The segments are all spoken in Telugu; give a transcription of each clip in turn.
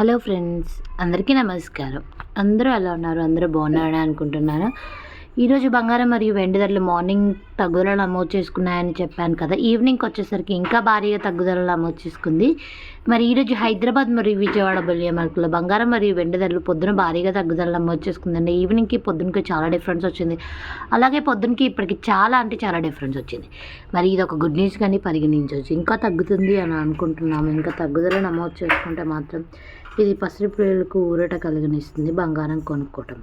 హలో ఫ్రెండ్స్ అందరికీ నమస్కారం. అందరూ ఎలా ఉన్నారు? అందరూ బాగున్నారని అనుకుంటున్నాను ఈరోజు బంగారం మరియు వెండి ధరలు మార్నింగ్ తగ్గుదల నమోదు చేసుకున్నాయని చెప్పాను కదా. ఈవినింగ్కి వచ్చేసరికి ఇంకా భారీగా తగ్గుదల నమోదు చేసుకుంది. మరి ఈరోజు హైదరాబాద్ మరియు విజయవాడ బల్లియ మార్కులో బంగారం మరియు వెండి ధరలు పొద్దున భారీగా తగ్గుదల నమోదు చేసుకుందండి. ఈవినింగ్కి పొద్దునకి చాలా డిఫరెన్స్ వచ్చింది. అలాగే పొద్దునకి ఇప్పటికి చాలా అంటే చాలా డిఫరెన్స్ వచ్చింది. మరి ఇది ఒక గుడ్ న్యూస్ కానీ పరిగణించవచ్చు. ఇంకా తగ్గుతుంది అని అనుకుంటున్నాము. ఇంకా తగ్గుదల నమోదు చేసుకుంటే మాత్రం ఇది పసిడి ఊరట కలిగనిస్తుంది బంగారం కొనుక్కోవటం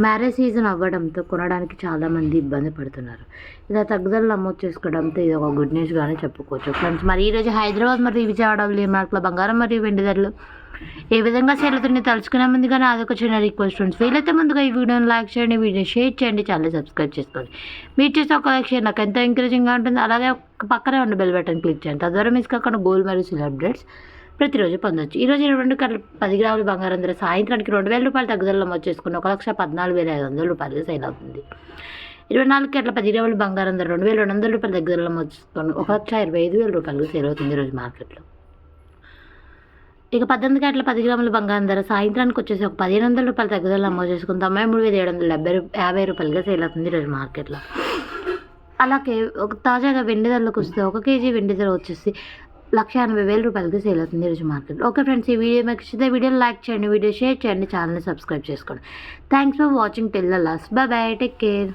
మ్యారేజ్ సీజన్ అవ్వడంతో కొనడానికి చాలామంది ఇబ్బంది పడుతున్నారు. ఇలా తగ్గుదల నమోదు చేసుకోవడంతో ఇది ఒక గుడ్ న్యూస్ కానీ చెప్పుకోవచ్చు. ఫ్రెండ్స్ మరి ఈరోజు హైదరాబాద్ మరియు విజయవాడ మార్కుల బంగారం మరియు వెండి ధరలు ఏ విధంగా సేలుతుంది తలుచుకునే ముందు కానీ అదొక చిన్న రిక్వెస్ట్ ఫ్రెండ్స్. వీలైతే ముందుగా ఈ వీడియోని లైక్ చేయండి వీడియో షేర్ చేయండి ఛానల్ సబ్స్క్రైబ్ చేసుకోండి. మీరు చేసే ఒక లైక్ షేర్ నాకు ఎంతో ఎంకరేజింగ్గా ఉంటుంది. అలాగే ఒక పక్కనే ఉన్న బెల్ బటన్ క్లిక్ చేయండి. తద్వారా మిస్ కాకుండా గోల్డ్ మరియు సిల్వర్ అప్డేట్స్ ప్రతిరోజు పొందొచ్చు. ఈరోజు ఇరవై రెండు కట్ల పది గ్రాముల బంగారం ధర సాయంత్రానికి రెండు వేల రూపాయలు తగ్గుదల నమోదు చేసుకుని ఒక లక్ష పద్నాలుగు వేల ఐదు వందల రూపాయలు సేల్ అవుతుంది. ఇరవై నాలుగు గంటల పది గ్రాముల బంగారం ధర రెండు వేల రెండు వందల రూపాయల దగ్గర నమోదు ఒక లక్ష ఇరవై ఐదు వేల రూపాయలు సేల్ అవుతుంది ఈరోజు మార్కెట్లో. ఇక పద్దెనిమిది గంటల పది గ్రాముల బంగారం ధర సాయంత్రానికి వచ్చేసి ఒక పదిహేను వందల రూపాయల తగ్గుదల నమోదు చేసుకుని తొంభై మూడు వేల ఏడు వందల డెబ్బై యాభై రూపాయలుగా సేల్ అవుతుంది ఈరోజు మార్కెట్లో. అలాగే ఒక తాజాగా వెండి ధరలకు వస్తే ఒక కేజీ వెండి ధర వచ్చేసి లక్ష ఎనభై వేల రూపాయలకి సేల్ అవుతుంది ఈరోజు మార్కెట్ ఓకే ఫ్రెండ్స్ ఈ వీడియో మీకు ఇచ్చితే వీడియో లైక్ చేయండి వీడియో షేర్ చేయండి ఛానల్ని సబ్స్క్రైబ్ చేసుకోండి. Thanks for watching till the last bye bye take care